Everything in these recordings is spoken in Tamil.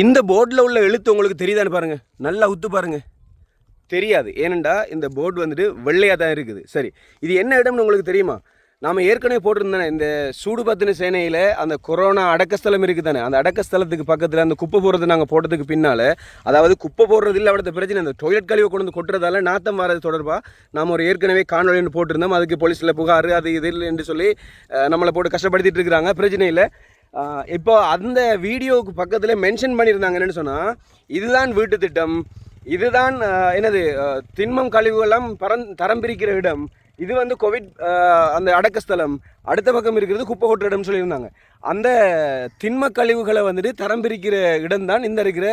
இந்த போர்டில் உள்ள எழுத்து உங்களுக்கு தெரியுதான்னு பாருங்கள் நல்லா உத்து பாருங்கள் தெரியாது. ஏனெண்டா இந்த போர்டு வந்துட்டு வெள்ளையாக தான் இருக்குது. சரி இது என்ன இடம்னு உங்களுக்கு தெரியுமா? நாம் ஏற்கனவே போட்டிருந்தேன் இந்த சூடு பத்தின சேனையில் அந்த கொரோனா அடக்கஸ்தலம் இருக்குது தானே அந்த அடக்கஸ்தலத்துக்கு பக்கத்தில் அந்த குப்பை போடுறது நாங்கள் போட்டதுக்கு பின்னால் அதாவது குப்பை போடுறது இல்லை அவ்வளோ பிரச்சனை அந்த டொய்லெட் கழிவை கொண்டு வந்து கொட்டுறதால நாத்தம் வரது தொடர்பாக நாம் ஒரு ஏற்கனவே காணொலி போட்டிருந்தோம். அதுக்கு போலீஸில் புகார் அது இது இல்லை என்று சொல்லி நம்மளை போட்டு கஷ்டப்படுத்திட்டு இருக்கிறாங்க. பிரச்சனை இல்லை. இப்போ அந்த வீடியோவுக்கு பக்கத்தில் மென்ஷன் பண்ணியிருந்தாங்க என்னென்னு சொன்னால் இதுதான் வீட்டு திட்டம் இதுதான் என்னது திண்மம் கழிவுகளெல்லாம் பரம் தரம் பிரிக்கிற இடம் இது வந்து கோவிட் அந்த அடக்கஸ்தலம் அடுத்த பக்கம் இருக்கிறது குப்பை கொட்டுற இடம்னு சொல்லியிருந்தாங்க. அந்த திண்ம கழிவுகளை வந்துட்டு தரம் பிரிக்கிற இடம் தான் இந்த இருக்கிற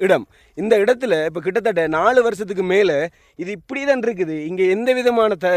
இடம். இந்த இடத்துல இப்போ கிட்டத்தட்ட நாலு வருஷத்துக்கு மேலே இது இப்படி தான் இருக்குது. இங்கே எந்த விதமான த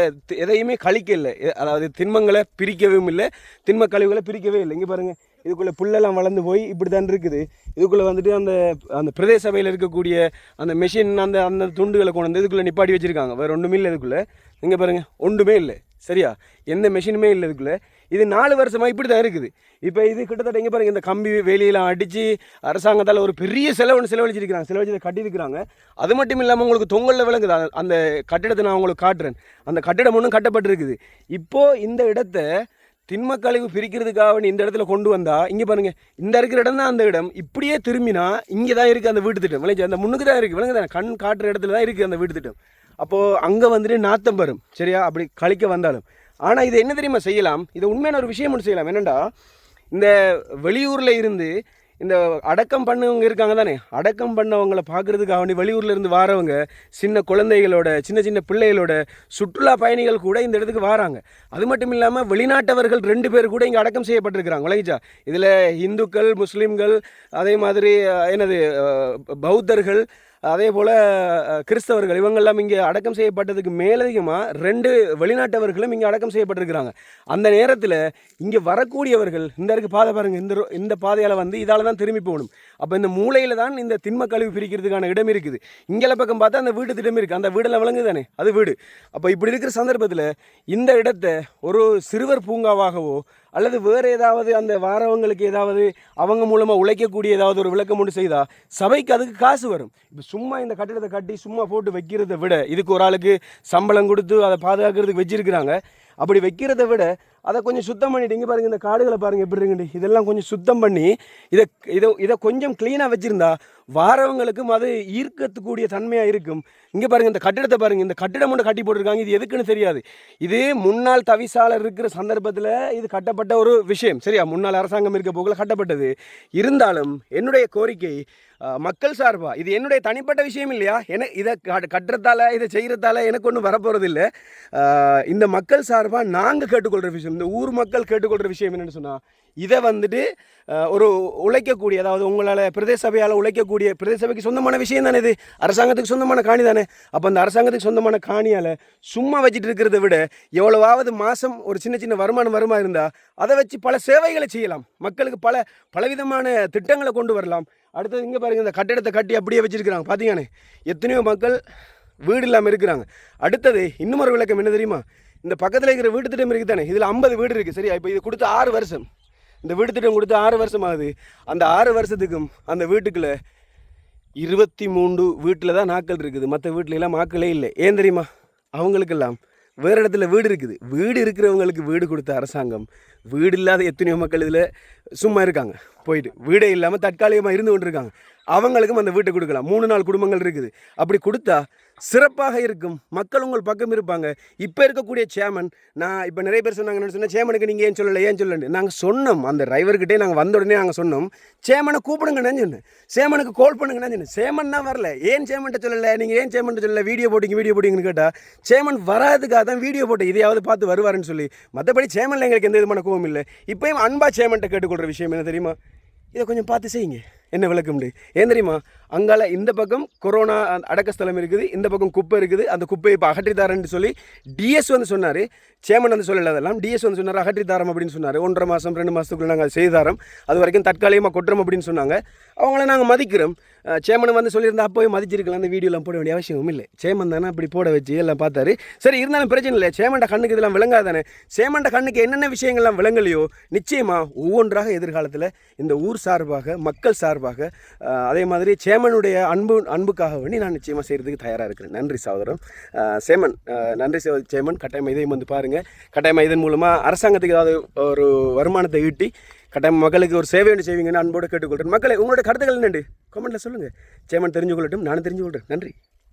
எதையுமே கழிக்கலை. எ- அதாவது திண்மங்களை பிரிக்கவும் இல்லை திண்ம கழிவுகளை பிரிக்கவே இல்லை. இங்கே பாருங்கள் இதுக்குள்ளே புல்லெல்லாம் வளர்ந்து போய் இப்படி தான் இருக்குது. இதுக்குள்ளே வந்துட்டு அந்த அந்த பிரதேச சபையில் இருக்கக்கூடிய அந்த மெஷின் அந்த அந்த துண்டுகளை கொண்டு வந்து இதுக்குள்ளே நிப்பாட்டி வச்சுருக்காங்க. வேறு ஒன்றுமே இல்லை இதுக்குள்ளே. இங்கே பாருங்கள் ஒன்றுமே இல்லை. சரியா? எந்த மெஷினுமே இல்லை இதுக்குள்ளே. இது நாலு வருஷமாக இப்படி தான் இருக்குது. இப்போ இது கிட்டத்தட்ட இங்கே பாருங்கள் இந்த கம்பி வேலியெல்லாம் அடித்து அரசாங்கத்தால் ஒரு பெரிய செலவுன்னு செலவழிச்சிருக்கிறாங்க. செலவழிச்சு கட்டியிருக்கிறாங்க அது மட்டும் இல்லாமல் உங்களுக்கு தொங்கலில் விளங்குது. அந்த- அந்த கட்டிடத்தை நான் உங்களுக்கு காட்டுறேன். அந்த கட்டிடம் ஒன்றும் கட்டப்பட்டிருக்குது. இப்போது இந்த இடத்த திண்ம கழிவு பிரிக்கிறதுக்காக இந்த இடத்துல கொண்டு வந்தா இங்கே பாருங்க இந்த இருக்கிற இடம் தான் அந்த இடம். இப்படியே திரும்பினா இங்கே தான் இருக்குது அந்த வீட்டு திட்டம். விளைஞ்சு அந்த முன்னுக்கு தான் இருக்குது விளங்குது? கண் காட்டுற இடத்துல தான் இருக்குது அந்த வீட்டு திட்டம். அப்போது அங்கே வந்துட்டு நாத்தம் வரும். சரியா? அப்படி கழிக்க வந்தாலும். ஆனால் இது என்ன தெரியுமா செய்யலாம்? இது உண்மையான ஒரு விஷயம் ஒன்று செய்யலாம். என்னென்னா இந்த வெளியூரில் இருந்து இந்த அடக்கம் பண்ணவங்க இருக்காங்க தானே? அடக்கம் பண்ணவங்களை பார்க்குறதுக்காக வேண்டி வெளியூர்ல இருந்து வாரவங்க சின்ன குழந்தைகளோட சின்ன சின்ன பிள்ளைகளோட சுற்றுலா பயணிகள் கூட இந்த இடத்துக்கு வராங்க. அது மட்டும் இல்லாமல் வெளிநாட்டவர்கள் ரெண்டு பேர் கூட இங்கே அடக்கம் செய்யப்பட்டிருக்கிறாங்க. விளங்கிச்சா இதில் இந்துக்கள் முஸ்லீம்கள் அதே மாதிரி என்னது பௌத்தர்கள் அதே போல் கிறிஸ்தவர்கள் இவங்கெல்லாம் இங்கே அடக்கம் செய்யப்பட்டதுக்கு மேலதிகமாக ரெண்டு வெளிநாட்டவர்களும் இங்கே அடக்கம் செய்யப்பட்டிருக்கிறாங்க. அந்த நேரத்தில் இங்கே வரக்கூடியவர்கள் இந்த இருக்கு பாதை பாருங்க இந்த ரோ- இந்த பாதையால் வந்து இதால் தான் திரும்பி போகணும். அப்போ இந்த மூலையில் தான் இந்த திண்ம கழிவு பிரிக்கிறதுக்கான இடம் இருக்குது. இங்கே பக்கம் பார்த்தா அந்த வீட்டு திட்டம் இருக்குது அந்த வீடெல்லாம் விளங்கு தானே அது வீடு. அப்போ இப்படி இருக்கிற சந்தர்ப்பத்தில் இந்த இடத்தை ஒரு சிறுவர் பூங்காவாகவோ அல்லது வேறு ஏதாவது அந்த வாரவங்களுக்கு ஏதாவது அவங்க மூலமாக உழைக்கக்கூடிய ஏதாவது ஒரு விளக்கம் ஒன்று செய்தால் சபைக்கு அதுக்கு காசு வரும். இப்போ சும்மா இந்த கட்டிடத்தை கட்டி சும்மா போட்டு வைக்கிறத விட இதுக்கு ஒரு ஆளுக்கு சம்பளம் கொடுத்து அதை பாதுகாக்கிறதுக்கு வச்சிருக்கிறாங்க. அப்படி வைக்கிறத விட அதை கொஞ்சம் சுத்தம் பண்ணிட்டு இங்கே பாருங்கள் இந்த காடுகளை பாருங்க எப்படி இருக்குண்டு இதெல்லாம் கொஞ்சம் சுத்தம் பண்ணி இதை இதை இதை கொஞ்சம் க்ளீனாக வச்சுருந்தா வாரவங்களுக்கும் அது ஈர்க்கத்துக்கூடிய தன்மையாக இருக்கும். இங்கே பாருங்கள் இந்த கட்டிடத்தை பாருங்கள் இந்த கட்டிடம் மட்டும் கட்டி போட்டிருக்காங்க. இது எதுக்குன்னு தெரியாது. இது முன்னாள் தவிசாளர் இருக்கிற சந்தர்ப்பத்தில் இது கட்டப்பட்ட ஒரு விஷயம். சரியா? முன்னாள் அரசாங்கம் இருக்க போகல கட்டப்பட்டது. இருந்தாலும் என்னுடைய கோரிக்கை மக்கள் சார்பா? இது என்னுடைய தனிப்பட்ட விஷயம் இல்லையா? என இதை கட்டுறதால இதை செய்கிறதால எனக்கு ஒன்றும் வரப்போகிறது இல்லை. இந்த மக்கள் சார்பாக நாங்கள் கேட்டுக்கொள்கிற விஷயம் இந்த ஊர் மக்கள் கேட்டுக்கொள்கிற விஷயம் என்னென்னு சொன்னால் இதை வந்துட்டு ஒரு உழைக்கக்கூடிய அதாவது உங்களால் பிரதேச சபையால் உழைக்கக்கூடிய பிரதேச சபைக்கு சொந்தமான விஷயம் தானே இது? அரசாங்கத்துக்கு சொந்தமான காணி தானே? அப்போ அந்த அரசாங்கத்துக்கு சொந்தமான காணியால் சும்மா வச்சுட்டு இருக்கிறத விட எவ்வளவாவது மாதம் ஒரு சின்ன சின்ன வருமானம் வருமா இருந்தால் அதை வச்சு பல சேவைகளை செய்யலாம். மக்களுக்கு பல பலவிதமான திட்டங்களை கொண்டு வரலாம். அடுத்தது இங்கே பாருங்கள் இந்த கட்டிடத்தை கட்டி அப்படியே வச்சுருக்கிறாங்க. பார்த்தீங்கன்னு எத்தனையோ மக்கள் வீடு இல்லாமல் இருக்கிறாங்க. அடுத்தது இன்னும் ஒரு விளக்கம் என்ன தெரியுமா? இந்த பக்கத்தில் இருக்கிற வீட்டு திட்டம் இருக்குது தானே இதில் ஐம்பது வீடு இருக்குது சரியா? இப்போ இது கொடுத்து ஆறு வருஷம். இந்த வீட்டு திட்டம் கொடுத்து ஆறு வருஷம் ஆகுது அந்த ஆறு வருஷத்துக்கும் அந்த வீட்டுக்குள்ள இருபத்தி மூன்று வீட்டில் தான் நாக்கள் இருக்குது. மற்ற வீட்டிலலாம் மாக்களே இல்லை. ஏன் தெரியுமா? அவங்களுக்கெல்லாம் வேறு இடத்துல வீடு இருக்குது. வீடு இருக்கிறவங்களுக்கு வீடு கொடுத்த அரசாங்கம் வீடு இல்லாத எத்தனையோ மக்கள் இதில் சும்மா இருக்காங்க. போயிட்டு. வீடே இல்லாமல் தற்காலிகமாக இருந்து கொண்டிருக்காங்க. அவங்களுக்கும் அந்த வீட்டை கொடுக்கலாம். மூணு நாலு குடும்பங்கள் இருக்குது. அப்படி கொடுத்தா சிறப்பாக இருக்கும். மக்கள் உங்கள் பக்கம் இருப்பாங்க. இப்போ இருக்கக்கூடிய சேமன் நான் இப்போ நிறைய பேர் சொன்னாங்க சொன்னால் சேமனுக்கு நீங்கள் ஏன் சொல்லலை ஏன் சொல்லலை நாங்கள் சொன்னோம். அந்த டிரைவர்கிட்டே நாங்கள் வந்த உடனே நாங்கள் சொன்னோம். சேமனை கூப்பிடுங்கன்னு சொன்னேன். சேமனுக்கு கால் பண்ணுங்கன்னு சொன்னேன். சேமன் தான் வரல. ஏன் சேமன்ட்ட சொல்லலை? நீங்கள் ஏன் சேமன்ட்ட சொல்லலை? வீடியோ போட்டிங்க வீடியோ போட்டிங்கன்னு கேட்டால் சேமன் வராதுக்காக தான் வீடியோ போட்டு இதையாவது பார்த்து வருவாருன்னு சொல்லி. மற்றபடி சேமனில் எங்களுக்கு எந்த விதமான கோவம் இல்லை. இப்போயும் அன்பா சேமன்ட்ட கேட்டுக்கொள்கிற விஷயம் என்ன தெரியுமா? இதை கொஞ்சம் பார்த்து செய்யுங்க. என்ன விளக்கம் ஏன் தெரியுமா? அங்கால இந்த பக்கம் கொரோனா அடக்கஸ்தலம் இருக்குது இந்த பக்கம் குப்பை இருக்குது அந்த குப்பையை இப்போ அகற்றித்தாரன்னு சொல்லி டிஎஸ் வந்து சொன்னார். சேமன் வந்து சொல்லல அதெல்லாம். டிஎஸ் வந்து சொன்னார் அகற்றித்தாரம் அப்படின்னு சொன்னார். ஒன்றரை மாதம் ரெண்டு மாதத்துக்குள்ளே நாங்கள் செய்தாரம் அது வரைக்கும் தற்காலிகமாக கொட்டுறோம் அப்படின்னு சொன்னாங்க. அவங்கள நாங்கள் மதிக்கிறோம். சேமன் வந்து சொல்லியிருந்தா அப்போவே மதிச்சிருக்கலாம் அந்த வீடியோலாம் போட வேண்டிய அவசியமும் இல்லை. சேமன் தானே அப்படி போட வச்சு எல்லாம் பார்த்தாரு. சரி இருந்தாலும் பிரச்சனை இல்லை சேமண்ட கண்ணுக்கு இதெல்லாம் விளங்காதானே? சேமண்ட கண்ணுக்கு என்னென்ன விஷயங்கள்லாம் விளங்கலையோ நிச்சயமாக ஒவ்வொன்றாக எதிர்காலத்தில் இந்த ஊர் சார்பாக மக்கள் சார்பாக அதே மாதிரி சேமனுடைய அன்பு அன்புக்காக வேண்டி நான் நிச்சயமாக செய்கிறதுக்கு தயாராக இருக்கிறேன். நன்றி சகோதரம் சேமன் நன்றி சகோ- சேமன். கட்டாயமாக இதையும் வந்து பாருங்கள் கட்டாயமாக இதன் மூலமாக அரசாங்கத்துக்கு ஏதாவது ஒரு வருமானத்தை ஈட்டி கட்டாயம் மக்களுக்கு ஒரு சேவை ஒன்று செய்வீங்கன்னு அன்போடு கேட்டுக்கொள்கிறேன். மக்களை உங்களோட கருத்துக்கள் என்னண்டு கமெண்ட்டில் சொல்லுங்கள் சேமன் தெரிஞ்சு கொள்ளட்டும் நானும் தெரிஞ்சு கொள்கிறேன் நன்றி.